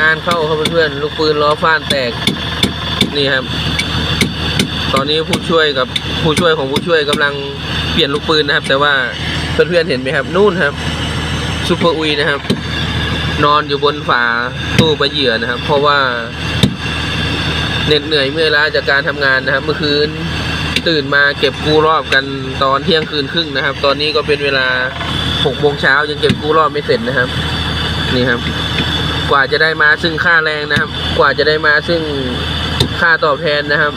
งานเข้าครับเพื่อนๆลูกปืนล้อฟ้านแตกนี่ครับ ตอนนี้ผู้ช่วยกับผู้ช่วยของผู้ช่วยกำลังเปลี่ยนลูกปืนนะครับ แต่ว่าเพื่อนๆเห็นไหมครับ นู่นครับซูเปอร์อุยนะครับ นอนอยู่บนฝาตู้ปลาเหยื่อนะครับ เพราะว่าเหน็ดเหนื่อยเมื่อยล้าจากการทำงานนะครับ เมื่อคืนตื่นมาเก็บกู้รอบกันตอนเที่ยงคืนครึ่งนะครับ ตอนนี้ก็เป็นเวลาหกโมงเช้ายังเก็บกู้รอบไม่เสร็จนะครับ นี่ครับ กว่าจะได้มาซึ่งค่าแรงนะครับ กว่าจะได้มาซึ่งค่าตอบแทนนะครับ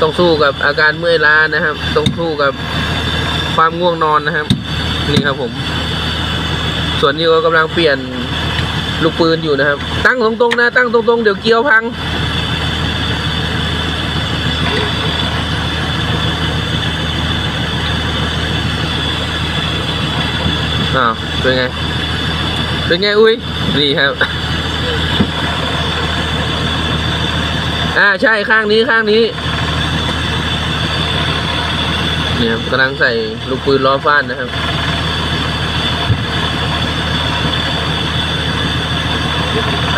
ต้องสู้กับอาการเมื่อยล้านะครับ ต้องสู้กับความง่วงนอนนะครับ นี่ครับผม ส่วนนี้ก็กำลังเปลี่ยนลูกปืนอยู่นะครับ ตั้งตรงๆนะ ตั้งตรงๆ เดี๋ยวเกียวพัง อ้าว เป็นไง เป็นไง อุ้ย นี่ครับ อ่าใช่ข้างนี้ข้างนี้ เนี่ยกำลังใส่ลูกปืนล้อฟ้านนะครับ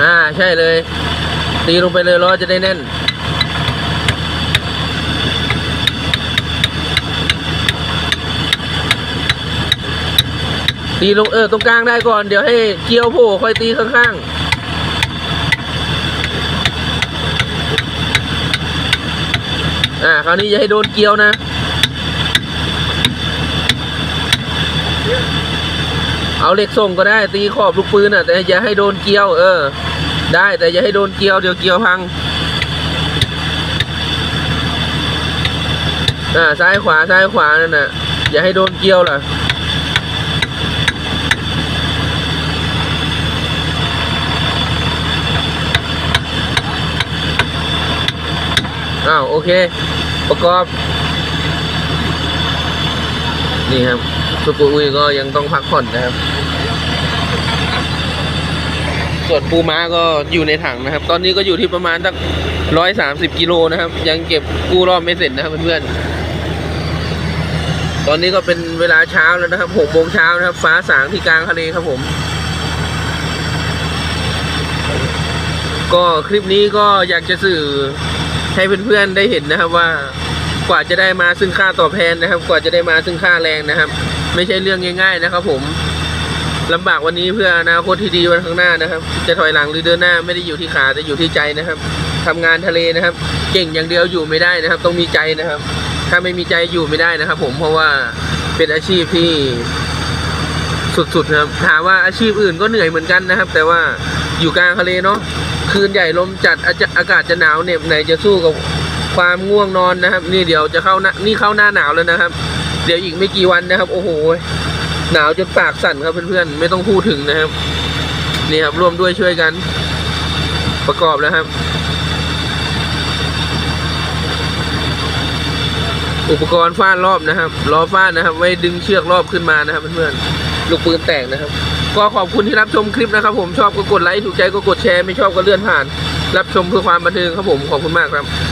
อ่าใช่เลย ตีลงไปเลยล้อจะได้แน่น ตีลงเออตรงกลางได้ก่อน เดี๋ยวให้เกียวโผล่ค่อยตีข้างๆ อ่าคราวนี้อย่าให้โดนเกียวนะเอาเหล็กส่งก็ได้ตีขอบลูกปืนอะ แต่อย่าให้โดนเกียว เออ ได้แต่อย่าให้โดนเกียวเดี๋ยวเกียวพังอ่าซ้ายขวาซ้ายขวานั่นน่ะอย่าให้โดนเกียวล่ะ อ้าวโอเค ประกอบ นี่ครับสุกุอุยก็ยังต้องพักผ่อนนะครับ ส่วนปูม้าก็อยู่ในถังนะครับ ตอนนี้ก็อยู่ที่ประมาณสักร้อยสามสิบกิโลนะครับ ยังเก็บกู้รอบไม่เสร็จนะครับเพื่อนๆ ตอนนี้ก็เป็นเวลาเช้าแล้วนะครับหกโมงเช้านะครับ ฟ้าสางที่กลางทะเลครับผมก็คลิปนี้ก็อยากจะสื่อ ให้เพื่อนๆได้เห็นนะครับว่ากว่าจะได้มาซึ่งค่าตอบแทนนะครับ กว่าจะได้มาซึ่งค่าแรงนะครับ ไม่ใช่เรื่องง่าย ๆนะครับ ผมลำบากวันนี้เพื่ออนาคตที่ดีวันข้างหน้านะครับ จะถอยหลังหรือเดินหน้าไม่ได้อยู่ที่ขาแต่อยู่ที่ใจนะครับทำงานทะเลนะครับ เก่งอย่างเดียวอยู่ไม่ได้นะครับ ต้องมีใจนะครับ ถ้าไม่มีใจอยู่ไม่ได้นะครับ ผมเพราะว่าเป็นอาชีพที่สุดๆนะครับถามว่าอาชีพอื่นก็เหนื่อยเหมือนกันนะครับ แต่ว่าอยู่กลางทะเลเนาะ คืนใหญ่ลมจัดอาอากาศจะหนาวเหน็บไหนจะสู้กับความง่วงนอนนะครับ นี่เดี๋ยวจะเข้าหน้านี่เข้าหน้าหนาวแล้วนะครับ เดี๋ยวอีกไม่กี่วันนะครับ โอ้โหหนาวจนปากสั่นครับเพื่อนๆไม่ต้องพูดถึงนะครับนี่ครับร่วมด้วยช่วยกัน ประกอบแล้วครับ อุปกรณ์ฟ้านรอบนะครับล้อฟ้านนะครับ ไว้ดึงเชือกรอบขึ้นมานะครับเพื่อนๆลูกปืนแตกนะครับ ก็ขอบคุณที่รับชมคลิปนะครับผมชอบก็กดไลค์ถูกใจก็กดแชร์ไม่ชอบก็เลื่อนผ่าน รับชมเพื่อความบันเทิงครับผมขอบคุณมากครับ